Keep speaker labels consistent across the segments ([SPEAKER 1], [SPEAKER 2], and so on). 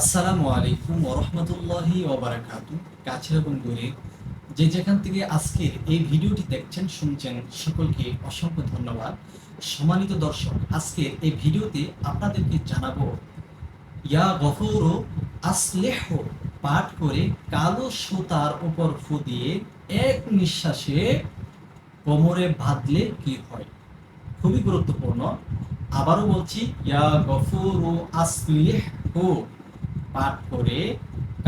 [SPEAKER 1] আসসালামু আলাইকুম ওরহমতুল্লাহি ওবারাকাতু কাছের এবং দূরে যে যেখান থেকে আজকের এই ভিডিওটি দেখছেন, শুনছেন, সকলকে অসংখ্য ধন্যবাদ। সম্মানিত দর্শক, আজকের এই ভিডিওতে আপনাদেরকে জানাব, ইয়া গফুর আসলেহ, পাঠ করে কালো সুতার উপর ফু দিয়ে এক নিঃশ্বাসে কোমরে বাঁধলে কি হয়? খুবই গুরুত্বপূর্ণ। আবারও বলছি, ইয়া গফুর আসলিহ। পাঠ করে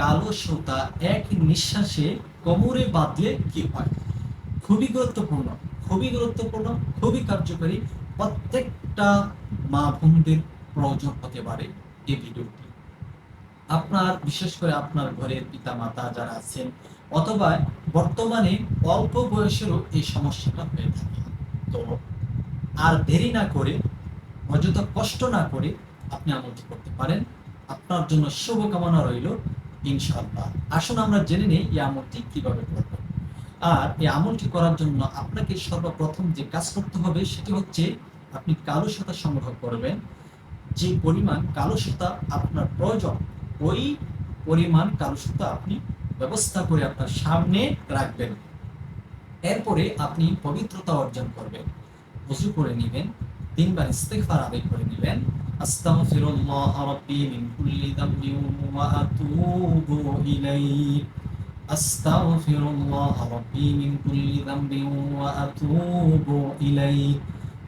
[SPEAKER 1] কালো সুতা এক নিঃশ্বাসে কোমরে বাঁধলে কি হয়? খুবই গুরুত্বপূর্ণ খুবই গুরুত্বপূর্ণ, খুবই কার্যকরী প্রত্যেকটা মা বোনদের প্রয়োজন হতে পারে এই ভিডিওটি। আপনার, বিশেষ করে আপনার ঘরের পিতা মাতা যারা আছেন, অথবা বর্তমানে অল্প বয়সেরও এই সমস্যাটা হয়ে থাকে। তো আর দেরি না করে, অযথা কষ্ট না করে আপনি আমলটি করতে পারেন। আপনার জন্য শুভকামনা রইল, ইনশাআল্লাহ। আসুন আমরা জেনে নেই এই আমলটি কীভাবে করব। আর এই আমলটি করার জন্য আপনাকে সর্বপ্রথম যে কাজ করতে হবে সেটি হচ্ছে আপনি কালো সুতা সংগ্রহ করবেন। যে পরিমাণ কালো সুতা আপনার প্রয়োজন, ওই পরিমাণ কালো সুতা আপনি ব্যবস্থা করে আপনার সামনে রাখবেন। এরপরে আপনি পবিত্রতা অর্জন করবেন। উজু করে নেবেন, তিনবার ইস্তেগফার আদায় করে নেবেন। আস্তাগফিরুল্লাহ রাব্বি মিন কুল্লি যামবিন ওয়া আতুবু ইলাইহি আস্তাগফিরুল্লাহ রাব্বি মিন কুল্লি যামবিন ওয়া আতুবু ইলাইহি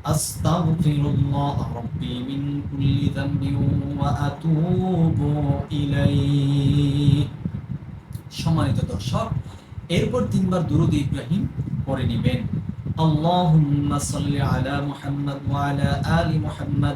[SPEAKER 1] আস্তাগফিরুল্লাহ রাব্বি মিন কুল্লি যামবিন ওয়া আতুবু ইলাইহি সম্মানিত দর্শক এরপর তিনবার দুরুদ ইব্রাহিম পড়ে নেবেন اللهم صل على محمد وعلى آل محمد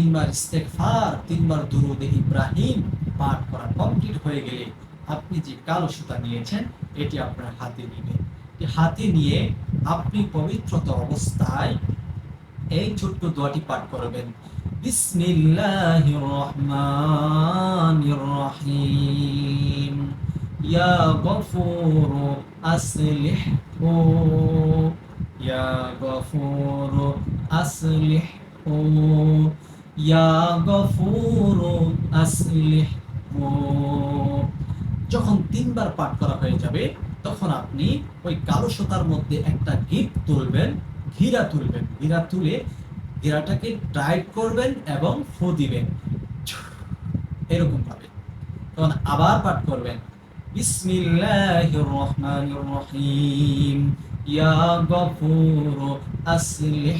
[SPEAKER 1] তিনবার ইস্তেগফার, তিনবার দুরুদ ইব্রাহিম পাঠ করা কমপ্লিট হয়ে গেলে আপনি যে কালো সুতা নিয়েছেন, এটি আপনার হাতে নেবেন হাতে নিয়ে আপনি পবিত্রতা অবস্থায় এই ছোট্ট দোয়াটি পাঠ করবেন। বিসমিল্লাহির ইয়া যখন তিনবার পাঠ করা হয়ে যাবে, তখন আপনি ওই কালো সুতার মধ্যে একটা গিট তুলবেন, ঘিরা তুলবেন। ঘিরা তুলে ঘিরাটাকে টাইট করবেন এবং ফো দিবেন। এরকম ভাবে। তখন আবার পাঠ করবেন। বিসমিল্লাহির রহমানির রহিম। ইয়া গফুর আসলিহ।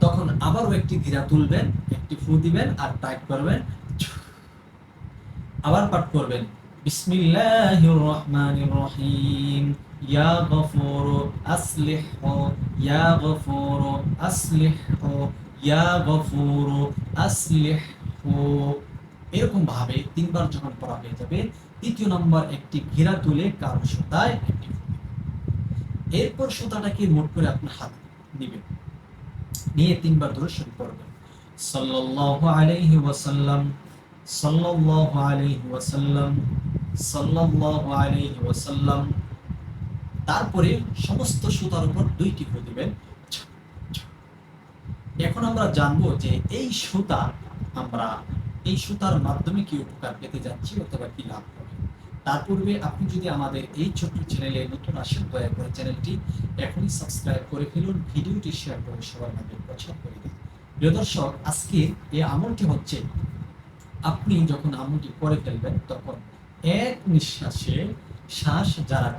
[SPEAKER 1] তখন আবারও একটি ঘিরা তুলবেন, একটি ফু দিবেন আর টাইট করবেন। আবার পাঠ করবেন, বিসমিল্লাহির রহমানির রহিম। ইয়া গফুর আসলিহ, ইয়া ইয়া এরকম ভাবে তিনবার যখন পড়া হয়ে যাবে তৃতীয় নম্বর একটি ঘেরা তুলে কারও সুতায় একটি এরপর সুতাটাকে মোট করে আপনার হাত নেবেন। নিয়ে তিনবার ধরে শুরু করবেন সাল্লাল্লাহু আলাইহি ওয়াসাল্লাম, সাল্লাল্লাহু আলাইহি ওয়াসাল্লাম, সাল্লাল্লাহু আলাইহি ওয়াসাল্লাম। তারপরে সমস্ত সুতার উপর দুইটি করে দিবেন। এখন আমরা জানব যে এই সুতা আমরা এই সুতার মাধ্যমে কি উপকার পেতে যাচ্ছি অথবা কি লাভ হবে? তার পূর্বে আপনি যদি আমাদের এই ছোট্ট চ্যানেলে নতুন আসেন, দয়া করে চ্যানেলটি এখনই সাবস্ক্রাইব করে ফেলুন, ভিডিওটি শেয়ার করে সবার মাঝে প্রচার করে দিন। প্রিয় দর্শক, আজকে এই আমলটি হচ্ছে, আপনি যখন আমলটি করে ফেলবেন, তখন এক নিঃশ্বাসে শ্বাস যারা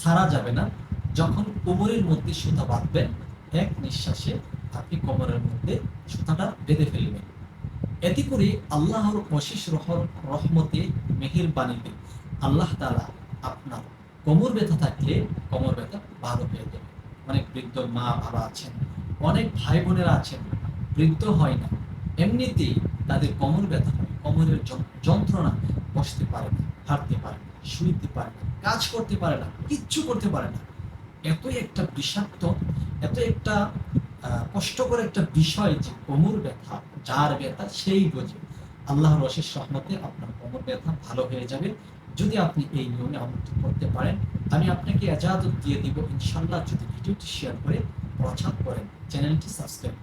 [SPEAKER 1] সারা যাবে না, যখন কোমরের মধ্যে সুতা বাঁধবেন, এক নিঃশ্বাসে আপনি কোমরের মধ্যে সুতাটা বেঁধে ফেলবেন। এতে করে আল্লাহর অশেষ রহর রহমতে মেহের বাণীতে আল্লাহ তালা আপনার কোমর ব্যথা থাকলে কোমর ব্যথা ভালো হয়ে যাবে। অনেক বৃদ্ধ মা বাবা আছেন, অনেক ভাই বোনেরা আছেন, বৃদ্ধ হয় না। এমনিতেই তাদের কোমর ব্যথা হয়, কোমরের যন- যন্ত্রণা বসতে পারে না, হাঁটতে পারে না, শুইতে পারে না, কাজ করতে পারে না, কিচ্ছু করতে পারে না। এতই একটা বিষাক্ত এত একটা কষ্টকর একটা বিষয় যে কোমর ব্যথা, যার ব্যথা সেই বোঝে। আল্লাহর অশেষ সহমতে আপনার কোমর ব্যথা ভালো হয়ে যাবে। যদি আপনি এই নিয়মে আমন্ত্রণ করতে পারেন, আমি আপনাকে এজাজত দিয়ে দিব। ইনশাল্লাহ যদি ভিডিওটি শেয়ার করে প্রচার করেন, চ্যানেলটি সাবস্ক্রাইব